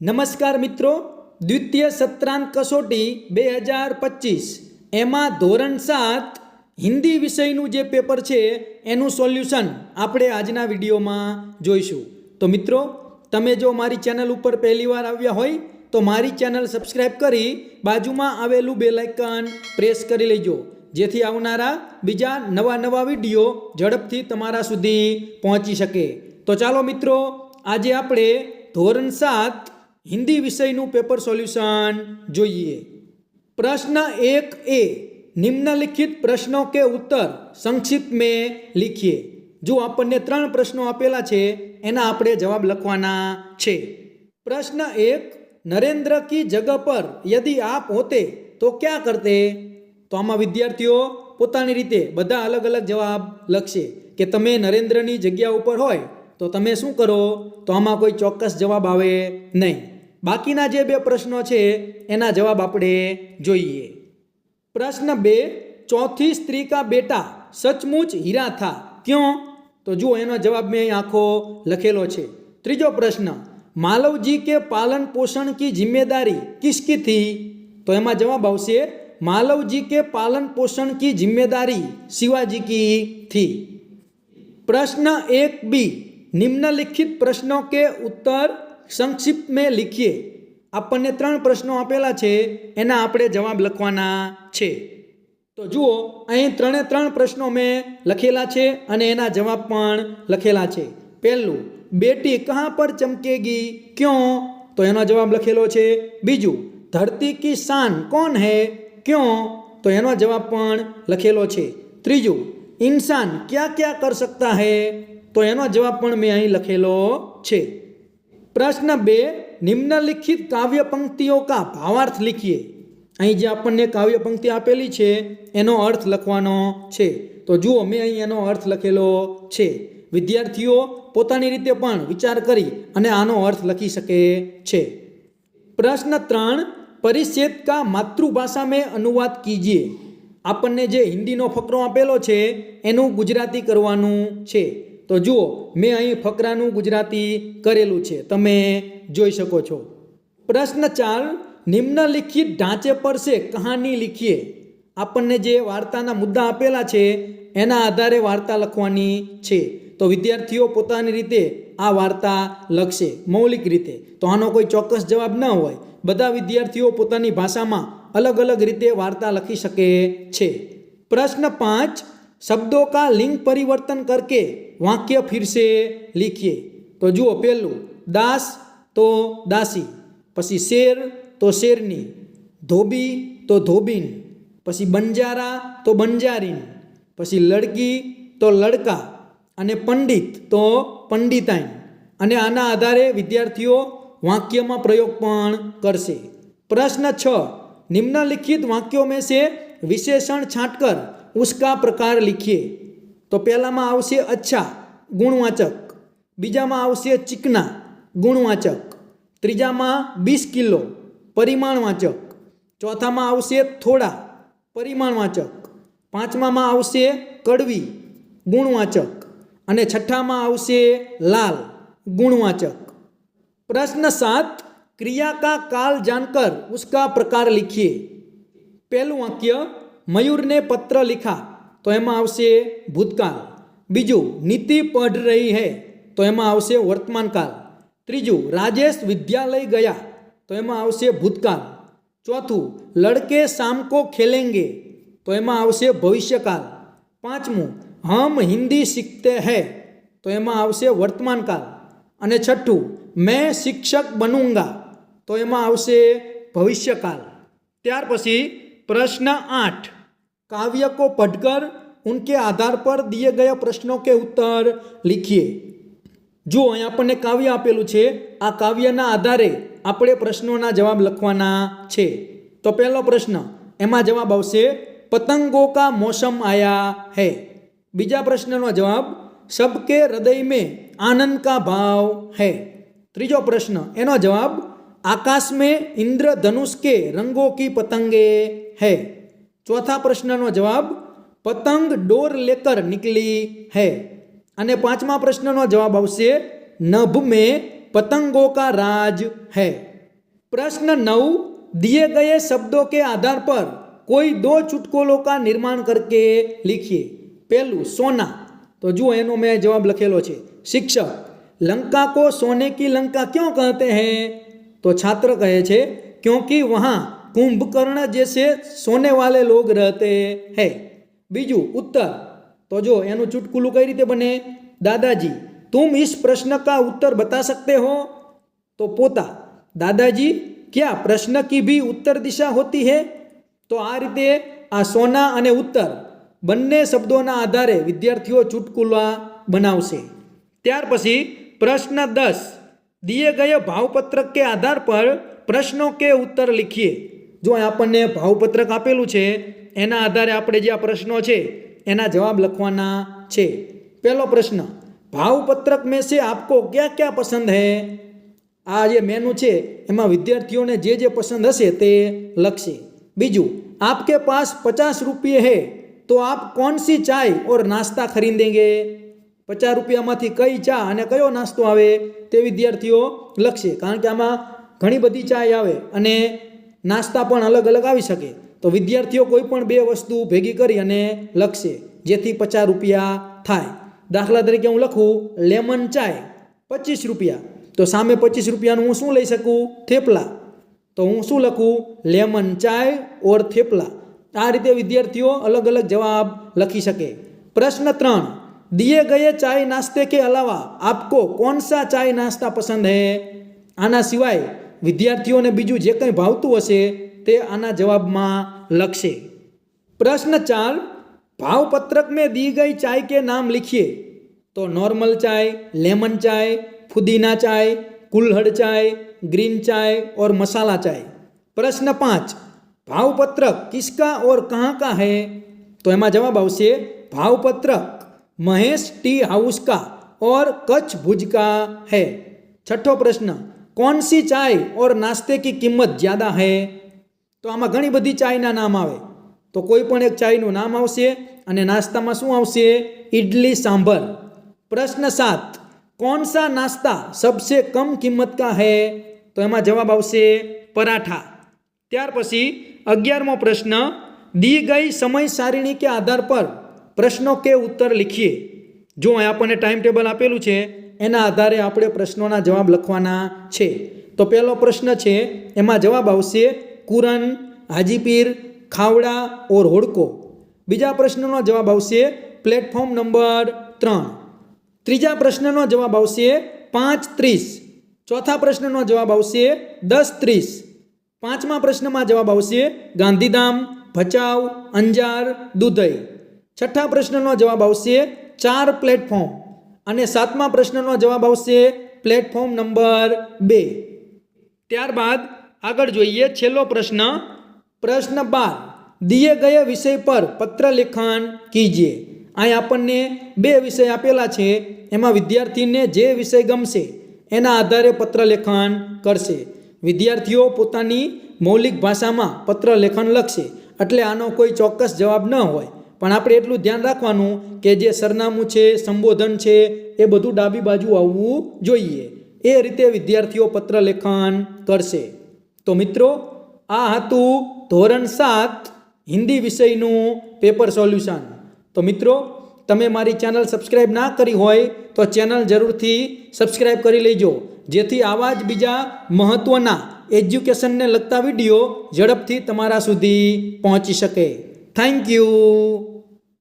નમસ્કાર મિત્રો, દ્વિતીય સત્રાંત કસોટી બે હજાર પચીસ. એમાં ધોરણ સાત, હિન્દી વિષયનું જે પેપર છે, એનું સોલ્યુશન આપણે આજના વિડીયોમાં જોઈશું. તો મિત્રો, તમે જો મારી ચેનલ ઉપર પહેલીવાર આવ્યા હોય, તો મારી ચેનલ સબસ્ક્રાઈબ કરી બાજુમાં આવેલું બે આઇકન પ્રેસ કરી લેજો. જેથી આવનારા બીજા નવા નવા વીડિયો ઝડપથી તમારા સુધી પહોંચી શકે. તો ચાલો મિત્રો, આજે આપણે ધોરણ સાત હિન્દી વિષયનું પેપર સોલ્યુશન જોઈએ. પ્રશ્ન એક એ, નિમ્નલિખિત પ્રશ્નો કે ઉત્તર સંક્ષિપ્ત મેં લીખીએ. જો આપણને ત્રણ પ્રશ્નો આપેલા છે, એના આપણે જવાબ લખવાના છે. પ્રશ્ન એક, નરેન્દ્ર કી જગહ પર યદિ આપ હોતે, તો ક્યાં કરતે? તો આમાં વિદ્યાર્થીઓ પોતાની રીતે બધા અલગ અલગ જવાબ લખશે. કે તમે નરેન્દ્રની જગ્યા ઉપર હોય, તો તમે શું કરો? તો આમાં કોઈ ચોક્કસ જવાબ આવે નહીં. બાકીના જે બે પ્રશ્નો છે, એના જવાબ આપણે જોઈએ. પ્રશ્ન બે, ચોથી સ્ત્રી કા બેટા સચમુચ હીરા થા ક્યો? તો જુઓ, એનો જવાબ મેં આખો લખેલો છે. ત્રીજો પ્રશ્ન, માલવજી કે પાલન પોષણ કી જિમ્મેદારી કિસકી થી? તો એમાં જવાબ આવશે, માલવજી કે પાલન પોષણ કી જિમ્મેદારી શિવાજી કી થી. પ્રશ્ન એક બી, નિમ્નલિખિત પ્રશ્નો કે ઉત્તર સંક્ષિપ્ત મેં લીખીએ. આપણને ત્રણ પ્રશ્નો આપેલા છે, એના આપણે જવાબ લખવાના છે. તો જુઓ, અહીં ત્રણે ત્રણ પ્રશ્નો મેં લખેલા છે અને એના જવાબ પણ લખેલા છે. પહેલું, બેટી કહાં પર ચમકેગી, ક્યો? તો એનો જવાબ લખેલો છે. બીજું, ધરતી કી શાન કોણ હે? ક્યો? તો એનો જવાબ પણ લખેલો છે. ત્રીજું, ઇન્સાન ક્યાં ક્યાં કર સકતા હે? તો એનો જવાબ પણ મેં અહીં લખેલો છે. પ્રશ્ન બે, નિમ્નલિખિત કાવ્ય પંક્તિઓ કા ભાવાર્થ લીખીએ. અહીં જે આપણને કાવ્ય પંક્તિ આપેલી છે, એનો અર્થ લખવાનો છે. તો જુઓ, મેં અહીં એનો અર્થ લખેલો છે. વિદ્યાર્થીઓ, પોતાની રીતે પણ વિચાર કરી અને આનો અર્થ લખી શકે છે. પ્રશ્ન ત્રણ, પરિચ્છેદ કા માતૃભાષા મેં અનુવાદ કીજીએ. આપણને જે હિન્દીનો ફકરો આપેલો છે, એનું ગુજરાતી કરવાનું છે. તો જુઓ, મેં અહીં ફકરાનું ગુજરાતી કરેલું છે. તમે જોઈ શકો છો. પ્રશ્ન ચાર, નિમ્નલિખિત ઢાંચે પર છે કહાની લીખીએ. આપણને જે વાર્તાના મુદ્દા આપેલા છે, એના આધારે વાર્તા લખવાની છે. તો વિદ્યાર્થીઓ પોતાની રીતે આ વાર્તા લખશે, મૌલિક રીતે. તો આનો કોઈ ચોક્કસ જવાબ ન હોય. બધા વિદ્યાર્થીઓ પોતાની ભાષામાં અલગ અલગ રીતે વાર્તા લખી શકે છે. પ્રશ્ન પાંચ શબ્દો કા લિંગ પરિવર્તન કરકે વાક્ય ફિરશે લીખીએ. તો જુઓ પહેલું, દાસ તો દાસી, પછી શેર તો શેરની, ધોબી તો ધોબીન, પછી બંજારા તો બંજારીન, પછી લડકી તો લડકા અને પંડિત તો પંડિતાઈન. અને આના આધારે વિદ્યાર્થીઓ વાક્યમાં પ્રયોગ પણ કરશે. પ્રશ્ન છ, નિમ્નલિખિત વાક્યો મેં છે વિશેષણ છાંટકર ઉસ્કા પ્રકાર લિખીએ. તો પહેલામાં આવશે અચ્છા, ગુણવાચક. બીજામાં આવશે ચીકના, ગુણવાચક. ત્રીજામાં બીસ કિલો, પરિમાણવાચક. ચોથામાં આવશે થોડા, પરિમાણવાચક. પાંચમામાં આવશે કડવી, ગુણવાચક. અને છઠ્ઠામાં આવશે લાલ, ગુણવાચક. પ્રશ્ન સાત, ક્રિયા કા કાલ જાનકર ઉસકા પ્રકાર લિખીએ. પહેલું વાક્ય મયુરને પત્ર लिखा તો એમાં આવશે ભૂતકાળ બીજું નીતિ પઢ રહી હૈ તો એમાં આવશે વર્તમાન કાળ ત્રીજું રાજેશ વિદ્યાલય ગયા તો એમાં આવશે ભૂતકાળ ચોથું લડકે શામ કો ખેલેંગે તો એમાં આવશે ભવિષ્યકાળ પાંચમું હમ હિન્દી શીખતે હૈ તો એમાં આવશે વર્તમાન કાળ અને છઠ્ઠું મેં શિક્ષક બનૂંગા તો એમાં આવશે ભવિષ્યકાળ ત્યાર પછી પ્રશ્ન આઠ काव्य को पढ़कर उनके आधार पर दिए गए प्रश्नों के उत्तर लिखिए જો અહીં આપણને કાવ્ય આપેલું છે આ કાવ્યના આધારે આપણે પ્રશ્નોના જવાબ લખવાના છે તો પહેલો પ્રશ્ન એમાં જવાબ આવશે પતંગો કા મોસમ આયા હૈ બીજા પ્રશ્નનો જવાબ સબકે હૃદય મેં આનંદ કા ભાવ હૈ ત્રીજો પ્રશ્ન એનો જવાબ આકાશ में इंद्रधनुष के रंगों की पतंगे है ચોથા પ્રશ્નનો જવાબ પતંગ ડોર લેકર નીકળી હૈ અને પાંચમા પ્રશ્નનો જવાબ આવશે નભ મેં पतंगों का राज है प्रश्न नौ दिए गए शब्दों के आधार पर कोई दो चुटकुलों का निर्माण करके लिखिए पहलू सोना तो जो एनो में जवाब लखेलो छे शिक्षक लंका को सोने की लंका क्यों कहते हैं तो छात्र कहे छे क्योंकि वहाँ कुंभकर्ण जैसे सोने वाले लोग रहते हैं बीजू उत्तर तो जो एनु चुटकुलू कई रीते बने दादाजी तुम इस प्रश्न का उत्तर बता सकते हो तो पोता दादाजी क्या प्रश्न की भी उत्तर दिशा होती है तो आ रीते आ सोना अने उत्तर बने शब्दों आधार विद्यार्थी चुटकुला बना से त्यार पी प्रश्न दस दिए गए भावपत्रक के आधार पर प्रश्नों के उत्तर लिखिए જો આપણને ભાવપત્રક આપેલું છે, એના આધારે આપણે જે આ પ્રશ્નો છે, એના જવાબ લખવાના છે. પહેલો પ્રશ્ન, ભાવપત્રક મેં છે આપકો ક્યાં ક્યાં પસંદ હે? આ જે મેનુ છે, એમાં વિદ્યાર્થીઓને જે જે પસંદ હશે તે લખશે. બીજું, આપકે પાસ પચાસ રૂપિયે હે, તો આપ કોણ સી ચાય ઓર નાસ્તા ખરીદેંગે? પચાસ રૂપિયામાંથી કઈ ચા અને કયો નાસ્તો આવે તે વિદ્યાર્થીઓ લખશે. કારણ કે આમાં ઘણી બધી ચાય આવે અને નાસ્તા પણ અલગ અલગ આવી શકે. તો વિદ્યાર્થીઓ કોઈ પણ બે વસ્તુ ભેગી કરી અને લખશે, જેથી પચાસ રૂપિયા થાય. દાખલા તરીકે હું લખું, લેમન ચાય, પચીસ રૂપિયા. તો સામે પચીસ રૂપિયાનું હું શું લઈ શકું? થેપલા. તો હું શું લખું? લેમન ચાય ઓર થેપલા. આ રીતે વિદ્યાર્થીઓ અલગ અલગ જવાબ લખી શકે. પ્રશ્ન ત્રણ. દિએ ગયે ચાય નાસ્તે કે અલાવા? આપકો કોનસા ચાય નાસ્તા પસંદ હે? આના સિવાય વિદ્યાર્થીઓને બીજું જે કંઈ ભાવતું હશે તે આના જવાબમાં લખશે. પ્રશ્ન ચાર, ભાવપત્રક મેં દી ગઈ ચાય કે નામ લખીએ? તો નોર્મલ ચાય, લેમન ચાય, ફુદીના ચાય, કુલ્હડ ચાય, ગ્રીન ચાય ઓર મસાલા ચાય. પ્રશ્ન પાંચ, ભાવપત્રક કિસકા ઓર કહા કા હે? તો એમાં જવાબ આવશે, ભાવપત્રક મહેશ ટી હાઉસ કા ઓર કચ્છ ભુજકા હે? છઠ્ઠો પ્રશ્ન કોણ સી ચાય ઓર નાસ્તે કી કિંમત જ્યાદા હે તો આમાં ઘણી બધી ચાયના નામ આવે તો કોઈ પણ એક ચાયનું નામ આવશે અને નાસ્તામાં શું આવશે? ઇડલી સાંભર। પ્રશ્ન સાત કોણ સા નાસ્તા સબસે કમ કિંમત કા હે? તો એમાં જવાબ આવશે પરાઠા। ત્યાર પછી અગિયારમો પ્રશ્ન, દી ગઈ સમય સારિણી કે આધાર પર? પ્રશ્નો કે ઉત્તર લખીએ। જો આપણને ટાઈમ ટેબલ આપેલું છે એના આધારે આપણે પ્રશ્નોના જવાબ લખવાના છે. તો પહેલો પ્રશ્ન છે, એમાં જવાબ આવશે, કુરન, હાજીપીર, ખાવડા ઓર હોડકો. બીજા પ્રશ્નનો જવાબ આવશે, પ્લેટફોર્મ નંબર ત્રણ. ત્રીજા પ્રશ્નનો જવાબ આવશે, પાંચ ત્રીસ. ચોથા પ્રશ્નનો જવાબ આવશે, દસ ત્રીસ. પાંચમા પ્રશ્નમાં જવાબ આવશે, ગાંધીધામ, ભચાઉ, અંજાર, દુધઈ. છઠ્ઠા પ્રશ્નનો જવાબ આવશે, ચાર પ્લેટફોર્મ. અને સાતમા પ્રશ્નનો જવાબ આવશે પ્લેટફોર્મ નંબર બે. ત્યારબાદ આગળ જોઈએ છેલ્લો પ્રશ્ન. પ્રશ્ન બાર. દિયે ગયે વિષય પર પત્ર લેખન કીજીએ અહીં આપણને બે વિષય આપેલા છે. એમાં વિદ્યાર્થીને જે વિષય ગમશે, એના આધારે પત્ર લેખન કરશે. વિદ્યાર્થીઓ પોતાની મૌલિક ભાષામાં પત્ર લેખન લખશે. એટલે આનો કોઈ ચોક્કસ જવાબ ન હોય. પણ આપણે એટલું ધ્યાન રાખવાનું કે જે સરનામું છે, સંબોધન છે, એ બધું ડાબી બાજુ આવવું જોઈએ. એ રીતે વિદ્યાર્થીઓ પત્ર લેખન કરશે. તો મિત્રો, આ હતું ધોરણ સાત હિન્દી વિષયનું પેપર સોલ્યુશન. તો મિત્રો, તમે મારી ચેનલ સબસ્ક્રાઈબ ના કરી હોય, તો ચેનલ જરૂરથી સબસ્ક્રાઈબ કરી લેજો. જેથી આવા જ બીજા મહત્ત્વના એજ્યુકેશનને લગતા વીડિયો ઝડપથી તમારા સુધી પહોંચી શકે. Thank you!